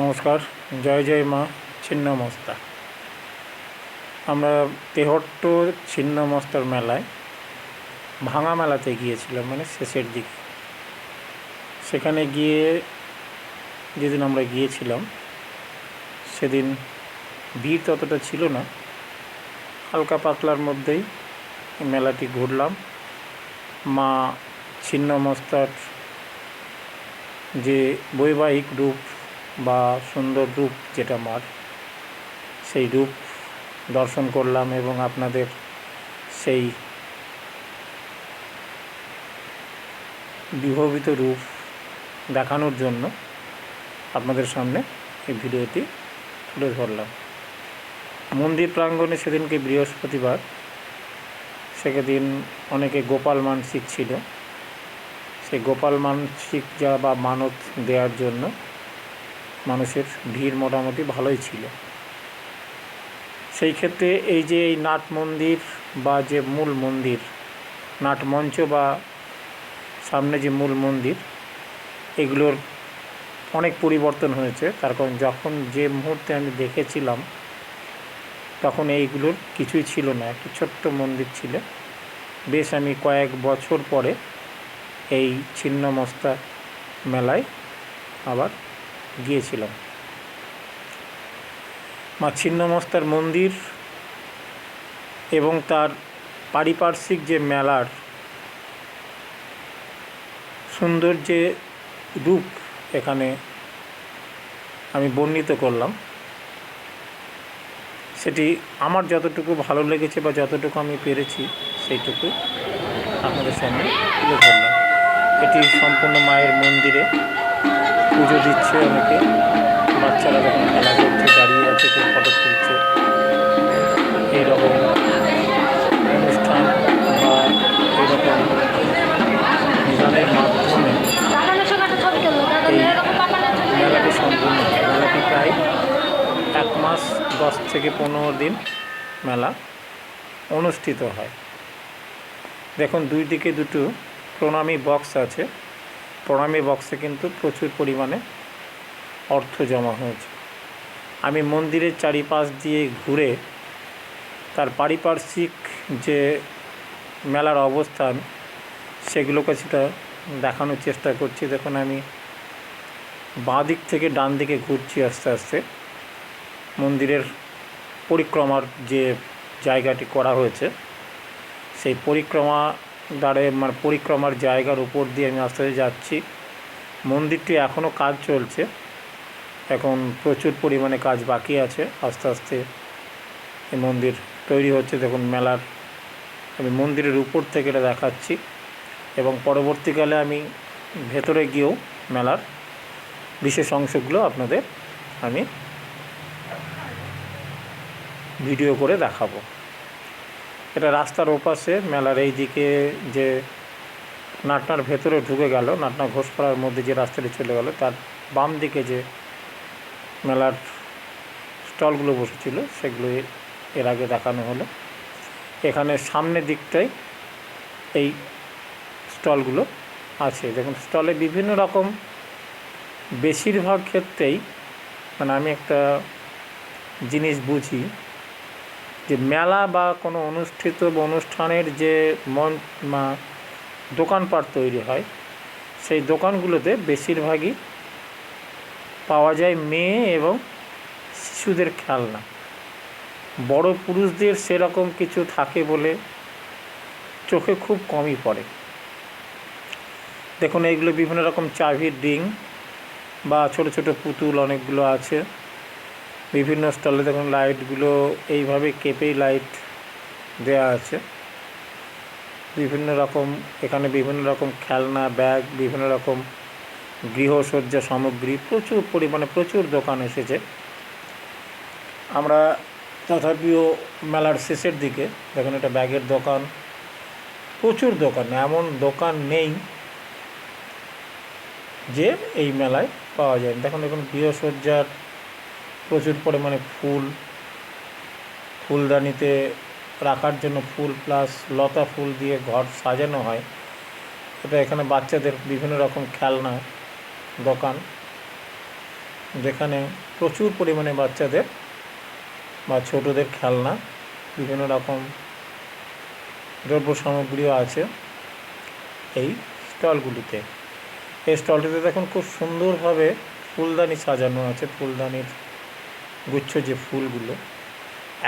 নমস্কার, জয় জয় মা, ছিন্নমস্তা। আমরা তেহট্ট ছিন্নমস্তার মেলায় ভাঙা মেলাতে গিয়েছিলাম মানে শেষের দিকে। সেখানে গিয়ে যেদিন আমরা গিয়েছিলাম, সেদিন ভিড় ততটা ছিল না। হালকা পাতলার মধ্যেই মেলাটি ঘুরলাম। মা ছিন্নমস্তার যে বৈবাহিক রূপ বা সুন্দর রূপ যেটা মার সেই রূপ দর্শন করলাম এবং আপনাদের সেই বিভবিত রূপ দেখানোর জন্য আপনাদের সামনে এই ভিডিওটি তুলে ধরলাম। মন্দির প্রাঙ্গণে সেদিনকে বৃহস্পতিবার, সেদিন অনেকে গোপাল মানসিক ছিল। সেই গোপাল মানসিক যা বা মানত দেওয়ার জন্য মানুষের ভিড় মোটামুটি ভালোই ছিল। সেই ক্ষেত্রে এই যে এই নাট মন্দির বা যে মূল মন্দির, নাট মঞ্চ বা সামনে যে মূল মন্দির, এগুলোর অনেক পরিবর্তন হয়েছে। তার কারণ যখন যে মুহূর্তে আমি দেখেছিলাম, তখন এইগুলোর কিছুই ছিল না। একটি ছোট্ট মন্দির ছিল। বেশ আমি কয়েক বছর পরে এই ছিন্নমস্তা মেলায় আবার গিয়েছিলাম। মা ছিন্নমস্তার মন্দির এবং তার পারিপার্শ্বিক যে মেলার সুন্দর যে রূপ এখানে আমি বর্ণিত করলাম, সেটি আমার যতটুকু ভালো লেগেছে বা যতটুকু আমি পেরেছি সেইটুকু আপনাদের সামনে তুলে ধরলাম। এটি সম্পূর্ণ মায়ের মন্দিরে পুজো দিচ্ছে অনেকে বাচ্চারা যখন খেলা করছে দাঁড়িয়ে আছে, কেউ ফটো তুলছে। এইরকম অনুষ্ঠান বা এইরকম গানের মাধ্যমে এই মেলাটি সম্পূর্ণ মেলাটি প্রায় এক মাস দশ থেকে পনেরো দিন মেলা অনুষ্ঠিত হয়। দেখুন, দুই দিকে দুটো প্রণামী বক্স আছে। প্রণামী বক্সে কিন্তু প্রচুর পরিমাণে অর্থ জমা হয়েছে। আমি মন্দিরের চারিপাশ দিয়ে ঘুরে তার পারিপার্শ্বিক যে মেলার অবস্থান, সেগুলোকে সেটা দেখানোর চেষ্টা করছি। দেখুন, আমি বাঁ দিক থেকে ডান দিকে ঘুরছি আস্তে আস্তে। মন্দিরের পরিক্রমার যে জায়গাটি করা হয়েছে, সেই পরিক্রমা দ্বারে মানে পরিক্রমার জায়গার উপর দিয়ে আমি আস্তে আস্তে যাচ্ছি। মন্দিরটি এখনও কাজ চলছে। এখন প্রচুর পরিমাণে কাজ বাকি আছে। আস্তে আস্তে এই মন্দির তৈরি হচ্ছে। দেখুন মেলার আমি মন্দিরের উপর থেকে এটা দেখাচ্ছি এবং পরবর্তীকালে আমি ভেতরে গিয়েও মেলার বিশেষ অংশগুলো আপনাদের আমি ভিডিও করে দেখাবো। এটা রাস্তার ওপাশে, মেলার এই দিকে যে নাটনার ভেতরে ঢুকে গেল, নাটনা ঘোষপাড়ার মধ্যে যে রাস্তাটি চলে গেল, তার বাম দিকে যে মেলার স্টলগুলো বসেছিল, সেগুলো এর আগে দেখানো হলো। এখানে সামনের দিকটায় এই স্টলগুলো আছে। দেখুন, স্টলে বিভিন্ন রকম বেশিরভাগ ক্ষেত্রেই মানে আমি একটা জিনিস বুঝি যে মেলা বা কোনো অনুষ্ঠিত বা অনুষ্ঠানের যে মন দোকানপাট তৈরি হয়, সেই দোকানগুলোতে বেশিরভাগই পাওয়া যায় মেয়ে এবং শিশুদের খেলনা। বড় পুরুষদের সেরকম কিছু থাকে বলে চোখে খুব কমই পড়ে। দেখুন, এইগুলো বিভিন্ন রকম চাভির ডিং বা ছোট ছোট পুতুল অনেকগুলো আছে। বিভিন্ন স্টলে দেখুন লাইটগুলো এইভাবে কেপেই লাইট দেওয়া আছে। বিভিন্ন রকম, এখানে বিভিন্ন রকম খেলনা, ব্যাগ, বিভিন্ন রকম গৃহসজ্জা সামগ্রী, প্রচুর পরিমাণে প্রচুর দোকান এসেছে। আমরা তথাপিও মেলার শেষের দিকে দেখুন এটা ব্যাগের দোকান, প্রচুর দোকান, এমন দোকান নেই যে এই মেলায় পাওয়া যায়। দেখুন দেখুন গৃহসজ্জার প্রচুর পরিমাণে ফুল, ফুলদানিতে রাখার জন্য ফুল প্লাস লতা ফুল দিয়ে ঘর সাজানো হয়। এটা এখানে বাচ্চাদের বিভিন্ন রকম খেলনা, দোকান, যেখানে প্রচুর পরিমাণে বাচ্চাদের বা ছোটদের খেলনা, বিভিন্ন রকম দ্রব্য সামগ্রীও আছে এই স্টলগুলিতে। এই স্টলটিতে দেখুন খুব সুন্দরভাবে ফুলদানি সাজানো আছে, ফুলদানির গুচ্ছ যে ফুলগুলো,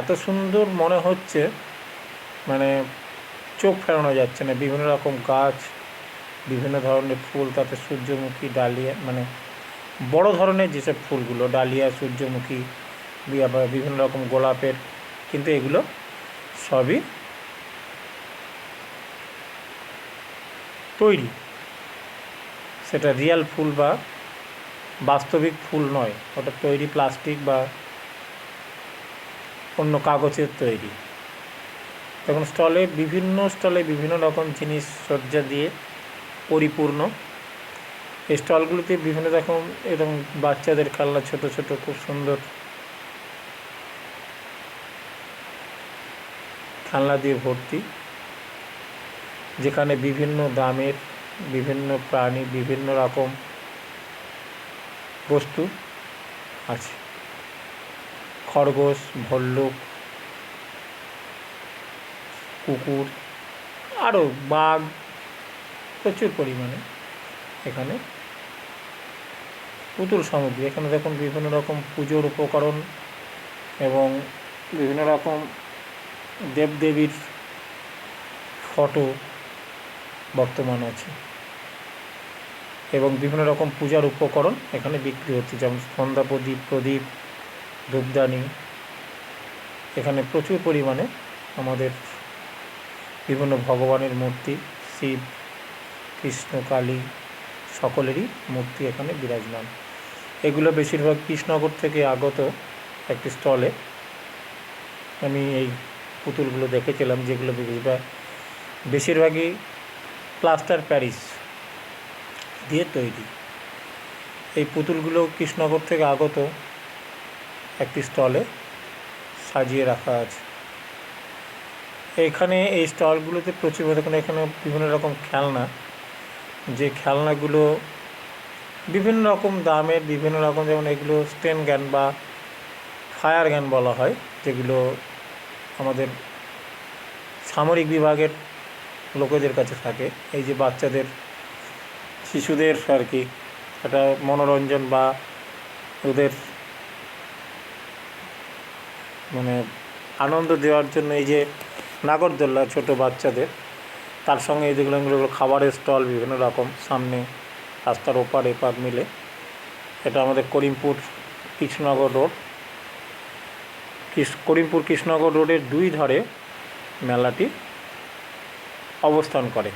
এত সুন্দর মনে হচ্ছে মানে চোখ ফেরানো যাচ্ছে না। বিভিন্ন রকম গাছ, বিভিন্ন ধরনের ফুল, তাতে সূর্যমুখী ডালিয়া মানে বড় ধরনের যেসব ফুলগুলো, ডালিয়া, সূর্যমুখী বিভিন্ন রকম গোলাপের, কিন্তু এগুলো সবই তৈরি। সেটা রিয়াল ফুল বা বাস্তবিক ফুল নয়, ওটা তৈরি প্লাস্টিক বা অন্য কাগজের তৈরি। তখন স্টলে বিভিন্ন স্টলে বিভিন্ন রকম জিনিস সজ্জা দিয়ে পরিপূর্ণ। এই স্টলগুলিতে বিভিন্ন রকম এরকম বাচ্চাদের খেলনা ছোট ছোট, খুব সুন্দর খেলনা দিয়ে ভর্তি, যেখানে বিভিন্ন দামের, বিভিন্ন প্রাণী, বিভিন্ন রকম বস্তু আছে। খরগোশ, ভল্লুক, কুকুর আরও বাঘ প্রচুর পরিমাণে এখানে পুতুল সামগ্রী। এখানে দেখুন বিভিন্ন রকম পুজোর উপকরণ এবং বিভিন্ন রকম দেবদেবীর ফটো বর্তমান আছে এবং বিভিন্ন রকম পূজার উপকরণ এখানে বিক্রি হচ্ছে। যেমন সন্ধ্যা প্রদীপ প্রদীপ ধূপদানি এখানে প্রচুর পরিমাণে আমাদের বিভিন্ন ভগবানের মূর্তি, শিব, কৃষ্ণ, কালী সকলেরই মূর্তি এখানে বিরাজমান। এগুলো বেশিরভাগ কৃষ্ণনগর থেকে আগত একটি স্টলে। আমি এই পুতুলগুলো দেখেছিলাম যেগুলো বেশিরভাগ, বেশিরভাগই প্লাস্টার প্যারিস দিয়ে তৈরি। এই পুতুলগুলো কৃষ্ণনগর থেকে আগত একটি স্টলে সাজিয়ে রাখা আছে। এখানে এই স্টলগুলোতে প্রচুর দেখুন এখানে বিভিন্ন রকম খেলনা। যে খেলনাগুলো বিভিন্ন রকম দামের, বিভিন্ন রকম যেমন এগুলো স্টেন গ্যান বা ফায়ার গ্যান বলা হয়, যেগুলো আমাদের সামরিক বিভাগের লোকেদের কাছে থাকে। এই যে বাচ্চাদের, শিশুদের আর কি একটা মনোরঞ্জন বা ওদের মানে আনন্দ দেওয়ার জন্য এই যে নাগরদোল্লা ছোট বাচ্চাদের, তার সঙ্গে এই যেগুলো এগুলো খাবারের স্টল বিভিন্ন রকম, সামনে রাস্তার ওপার এপার মিলে। এটা আমাদের করিমপুর কৃষ্ণনগর রোড। করিমপুর কৃষ্ণনগর রোডের দুই ধারে মেলাটি অবস্থান করে।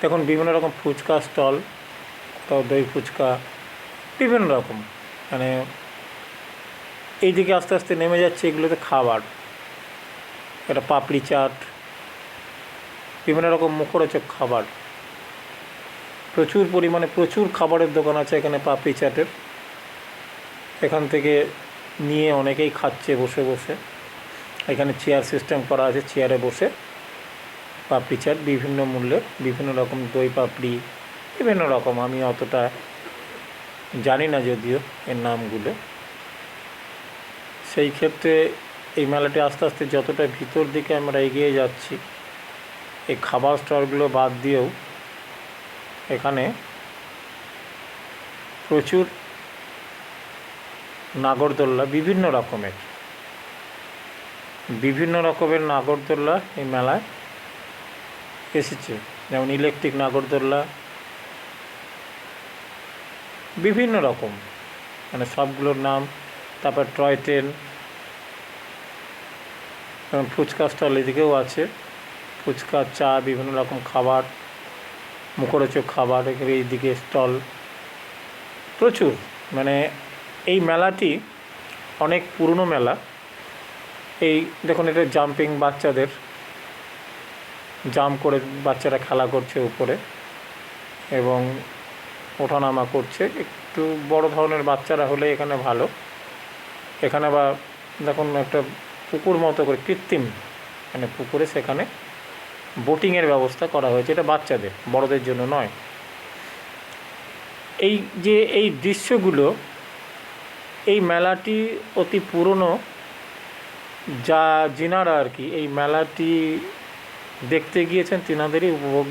দেখুন, বিভিন্ন রকম ফুচকা স্টল, কোথাও দই ফুচকা, বিভিন্ন রকম। মানে এইদিকে আস্তে আস্তে নেমে যাচ্ছে এগুলোতে খাবার। একটা পাপড়ি চাট, বিভিন্ন রকম মুখরোচক খাবার। প্রচুর পরিমাণে প্রচুর খাবারের দোকান আছে এখানে পাপড়ি চাটের। এখান থেকে নিয়ে অনেকেই খাচ্ছে বসে বসে। এখানে চেয়ার সিস্টেম করা আছে, চেয়ারে বসে। পাপড়ি চাট বিভিন্ন মূল্যের, বিভিন্ন রকম দই পাপড়ি, বিভিন্ন রকম। আমি অতটা জানি না যদিও এর নামগুলো। সেই ক্ষেত্রে এই মেলাটি আস্তে আস্তে যতটা ভিতর দিকে আমরা এগিয়ে যাচ্ছি, এই খাবার স্টলগুলো বাদ দিয়েও এখানে প্রচুর নাগরদোল্লা বিভিন্ন রকমের বিভিন্ন রকমের নাগরদোল্লা এই মেলায় এসেছে। যেমন ইলেকট্রিক নাগরদোল্লা, বিভিন্ন রকম মানে সবগুলোর নাম, তারপর টয় ট্রেন যেমন ফুচকা স্টল এদিকেও আছে। ফুচকা, চা, বিভিন্ন রকম খাবার, মুখরোচক খাবার এইদিকে স্টল প্রচুর। মানে এই মেলাটি অনেক পুরনো মেলা। এই দেখুন, এটা জাম্পিং বাচ্চাদের। জাম্প করে বাচ্চারা খেলা করছে উপরে এবং ওঠানামা করছে। একটু বড় ধরনের বাচ্চারা হলে এখানে ভালো। এখানে বা দেখুন, একটা পুকুর মতো করে, কৃত্রিম মানে পুকুরে সেখানে বোটিংয়ের ব্যবস্থা করা হয়েছে। এটা বাচ্চাদের, বড়দের জন্য নয়। এই যে এই দৃশ্যগুলো, এই মেলাটি অতি পুরনো, যা যিনারা আর কি এই মেলাটি দেখতে গিয়েছেন, তিনাদেরই উপভোগ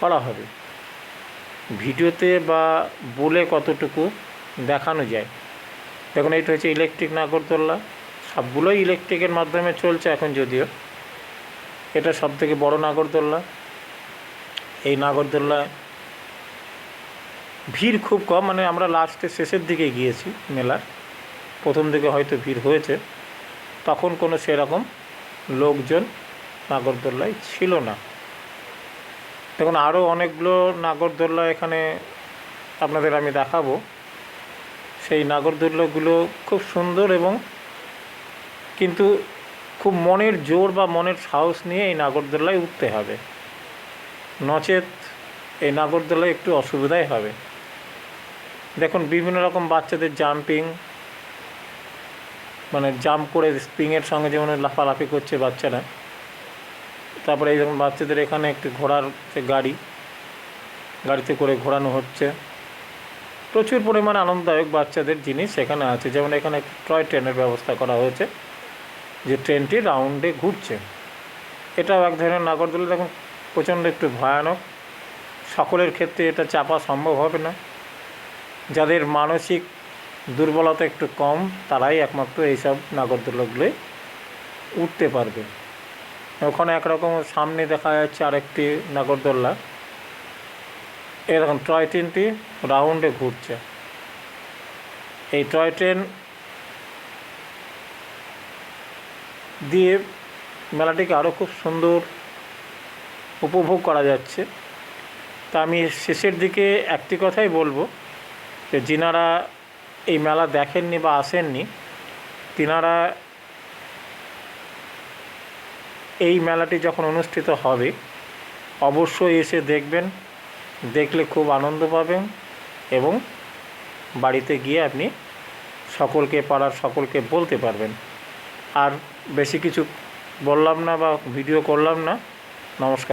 করা হবে। ভিডিওতে বা বলে কতটুকু দেখানো যায়। দেখুন, এইটা হচ্ছে ইলেকট্রিক নাগরদোল্লা সবগুলোই ইলেকট্রিকের মাধ্যমে চলছে এখন যদিও। এটা সব থেকে বড় নাগরদোল্লা এই নাগরদোল্লায় ভিড় খুব কম মানে আমরা লাস্টে শেষের দিকে গিয়েছি মেলার। প্রথম দিকে হয়তো ভিড় হয়েছে। তখন কোনো সেরকম লোকজন নাগরদোল্লায় ছিল না। দেখুন আরও অনেকগুলো নাগরদোল্লা এখানে আপনাদের আমি দেখাবো। সেই নাগরদোল্লাগুলো খুব সুন্দর এবং কিন্তু খুব মনের জোর বা মনের সাহস নিয়ে এই নাগরদোল্লায় উঠতে হবে। নচেত এই নাগরদোলায় একটু অসুবিধাই হবে। দেখুন, বিভিন্ন রকম বাচ্চাদের জাম্পিং মানে জাম্প করে স্প্রিংয়ের সঙ্গে যেমন লাফালাফি করছে বাচ্চারা, তারপরে এই যেমন বাচ্চাদের এখানে একটি ঘোড়ার গাড়ি, গাড়িতে করে ঘোরানো হচ্ছে। প্রচুর পরিমাণে আনন্দদায়ক বাচ্চাদের জিনিস এখানে আছে। যেমন এখানে টয় ট্রেনের ব্যবস্থা করা হয়েছে, যে ট্রেনটি রাউন্ডে ঘুরছে। এটাও এক ধরনের নাগরদোলা। দেখুন, প্রচণ্ড একটু ভয়ানক। সকলের ক্ষেত্রে এটা চাপা সম্ভব হবে না। যাদের মানসিক দুর্বলতা একটু কম, তারাই একমাত্র এইসব নাগরদোলাগুলোয় উঠতে পারবে। ওখানে একরকম সামনে দেখা যাচ্ছে আরেকটি নাগরদোল্লা এরকম টয় ট্রেনটি রাউন্ডে ঘুরছে। এই টয় ট্রেন দিয়ে মেলাটিকে আরও খুব সুন্দর উপভোগ করা যাচ্ছে। তা আমি শেষের দিকে একটি কথাই বলব যে, যিনারা এই মেলা দেখেননি বা আসেননি, তিনারা এই মেলাটি যখন অনুষ্ঠিত হবে, অবশ্যই এসে দেখবেন। দেখলে খুব আনন্দ পাবেন এবং বাড়িতে গিয়ে আপনি সকলকে পাড়ার সকলকে বলতে পারবেন। আর বেশি কিছু বললাম না বা ভিডিও করলাম না। নমস্কার।